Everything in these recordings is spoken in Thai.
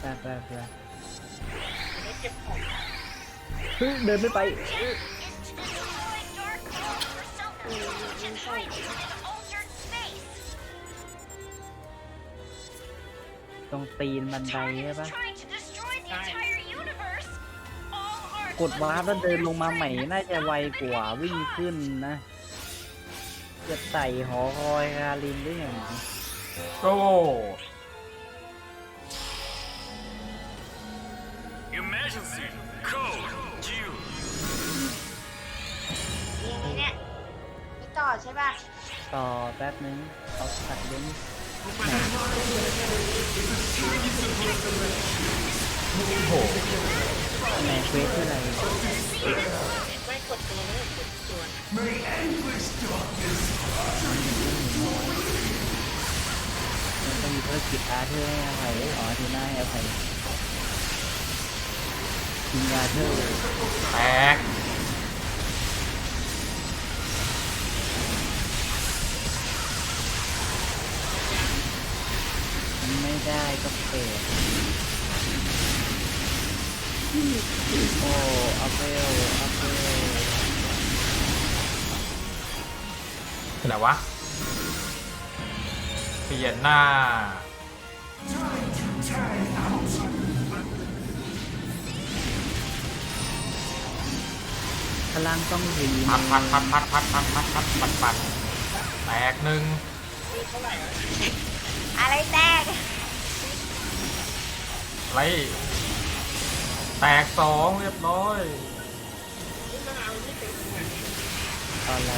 ไปไปไปไม่เก็บของเฮ้ยเดินไม่ไป is to destroy Dark World persona and hide it in altered space. ตรงตีนบันได Target ใช่ is ปะ trying to destroy the entire universe. All our กดวาร์ปแล้วเดินลงมาใหม่น่าจะไวกว่าวิ่งขึ้นนะ จะไต่หอคอยคารินได้อย่างไรโก้ Emergency code due. ยังไงเนี่ยไม่ต่อใช่ป่ะต่อแป๊บนึงเอาตัดเล่นแหม่เควสที่อะไรไม่กดตัวเลยกดตัวมันต้องมีภารกิจอาร์เธอร์ให้อภัยอ๋อทีน่าให้อภัย ทีมอาเธอแตกไม่ได้ก็เปรตโอ้อัพเวลอัพเวลเป็นไรวะ เปลี่ยนหน้า พลังต้องรีพัดพัดพัดพัดพัดพัดพัดพัดปัดปัดแตกหนึ่งอะไรแตกไรแตกสองเรียบร้อยอะไร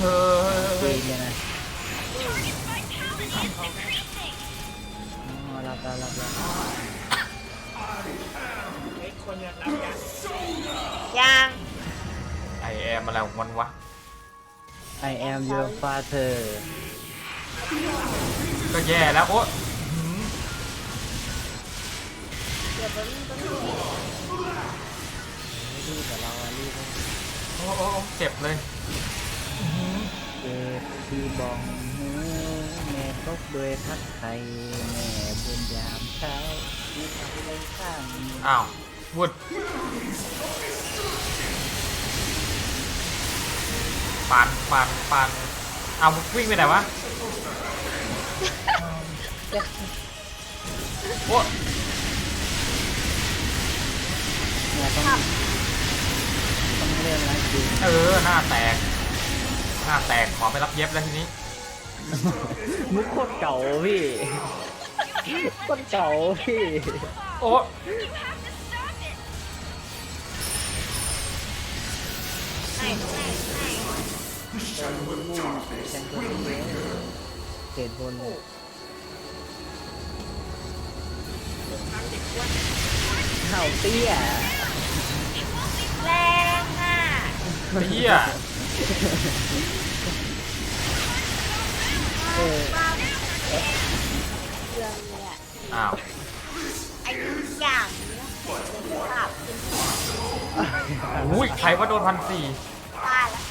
เฮ้ย ตีเลยนะ Target vitality is decreasing. อ๋อรับแล้วรับแล้วไอ้คนยังรับยังยังไอแอมอะไรของมันวะ ไอ am your father ก็แย่แล้วโอ้หืมเดี๋ยวแป๊บนึงแป๊บนึงไม่รีบแต่เราอะรีบโอ้โอ้โอ้เจ็บเลยเจ็บที่บองหูแม่ตกด้วยทักไทยแม่บุญยามเช้าที่ทำเลยข้างอ้าววุดปันปันปันเอาวิ่งไปไหนวะโอ้เนี่ยต้องต้องเรื่องนะจริงเออหน้าแตก หน้าแตกขอไปรับเย็บแล้วทีนี้ มุกโคตรเก่าพี่โคตรเก่าพี่โอ้ You have to stop it. ไหนตรงไหนตรงไหนมุ่งมุ่งฉันก็ไม่เว้เขตบนเลยเห่าเตี้ยแรงอะ เฮีย เออบ้าเรื่องเลยอะอ้าวไอ้ทุกอย่างเนี่ยจะปรับเป็นอุ้ยใครว่าโดนพันสี่บ้าแล้ว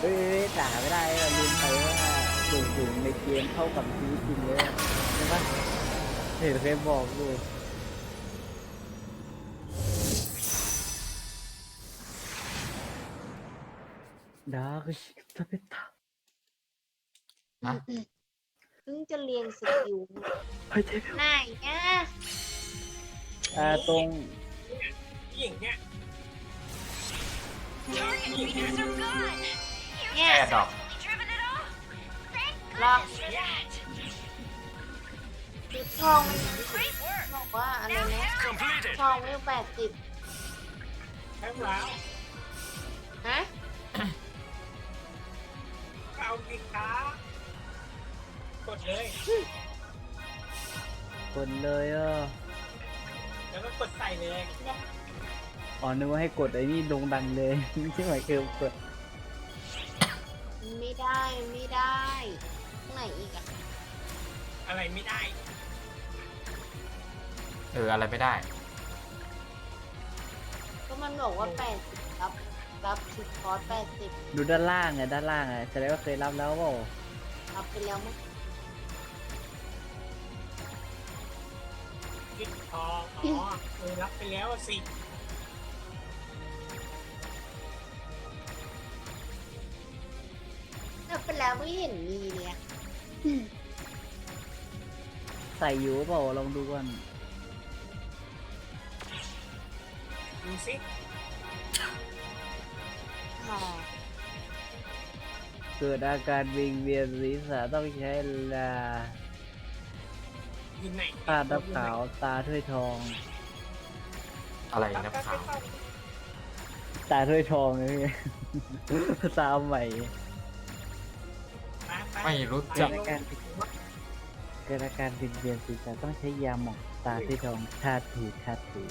เอ้ยด่าไม่ได้เราลืมไปว่าสูงสูงในเกมเท่ากับชีวิตจริงเลยใช่ปะเห็นเคยบอกด้ ด่า長く食べた。นะเพิ่งจะเรียงสกิลはい、デビュไหนอะอ่าตรงย่งเงนี่แอร์ดรอกล็องทองบอกว่าอะไรนะทองวิวแปดสิบแล้วฮะ เอาสิคะกดเลยคนเลยเออแล้วก็กดใส่เลยอ๋อนึกว่าให้กดไอ้นี่ลงดังเลยที่หมายคือกดไม่ได้ไม่ได้ตรงไหนอีกอะอะไรไม่ได้ เอออะไรไม่ได้มันบอกว่าแปดสิบรับ รับชุดคอร์สแปดสิบดูด้านล่างไงด้านล่างไงแสดงว่าเคยรับแล้วเปล่ารับไปแล้วมั้งคิดทองอ๋อเออรับไปแล้วอะสิรับไปแล้วไม่เห็นมีเลยอะใส่อยู่เปล่าลองดูก่อนดูสิ อ๋อเกิดอาการวิงเวียนศีรษะต้องใช้ลาอยู่ไหนตาดับขาวตาถ้วยทอง อะไรรับนะไปขาวเข้าตาถ้วยทองเลยตามใหม่ไปไปไม่รู้เกิจัดกอาการเกิดอาการวิงเวียนศีรษะต้องใช้ยาหมองตาถ้วยทองทาถูทาถู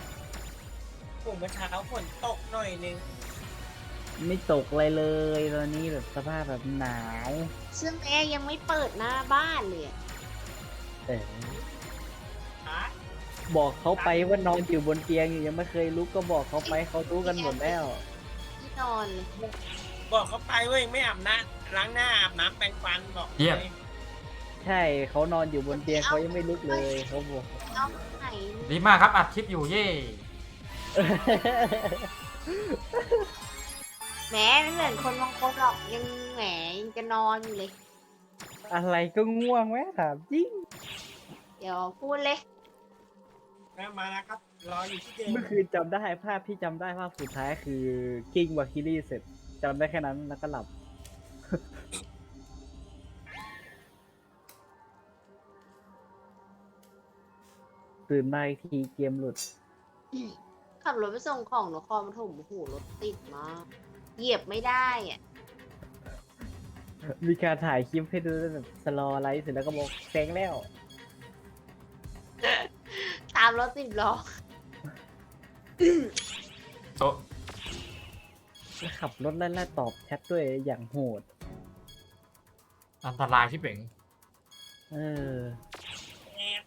ผมเมื่อเช้าฝนตกหน่อยนึง ไม่ตกอะไรเลยตอนนี้แบบสภาพแบบหนาว ซึ่งแอร์ยังไม่เปิดหน้าบ้านเลยอะเออฮะบอกเขาไปว่านอนอยู่บนเตียงอยู่ยังไม่เคยลุกก็บอกเขาไปเขารู้กันหมดแล้ว ที่นอนเลยบอกเขาไปเว้ยไม่อาบน้ำล้างหน้าอาบน้ำแปรงฟันบอกเยี่ยมเลยใช่เขานอนอยู่บนเตียงเขายังไม่ลุกเลยเขาบอก เอาไหนดีมากครับอัดคลิปอยู่เย่ แหมไม่เหมือนคนบางคนหรอกยังแหมยังจะนอนอยู่เลย อะไรก็ง่วงแม่ถามจริงเดี๋ยวพูดเลยแล้วมาแล้วครับ รออยู่ที่เดิมเมื่อคืนจำได้ภาพที่จำได้ภาพสุดท้ายคือกิ้งวาคิรี่เสร็จจำได้แค่นั้นแล้วก็หลับ ตื่นมาอีกทีเกมหลุด ขับรถไปส่งของนครปฐมโอ้โหรถติดมาก เหยียบไม่ได้อะมีการถ่ายคลิปให้ดูแบบสโลไลท์เสร็จแล้วก็บอกแซงแล้ว ตามรถสิบล้อโต๊ะแล้วขับรถไล่ๆตอบแชทด้วยอย่างโหด อันตรายที่เป่ง เออ แอบ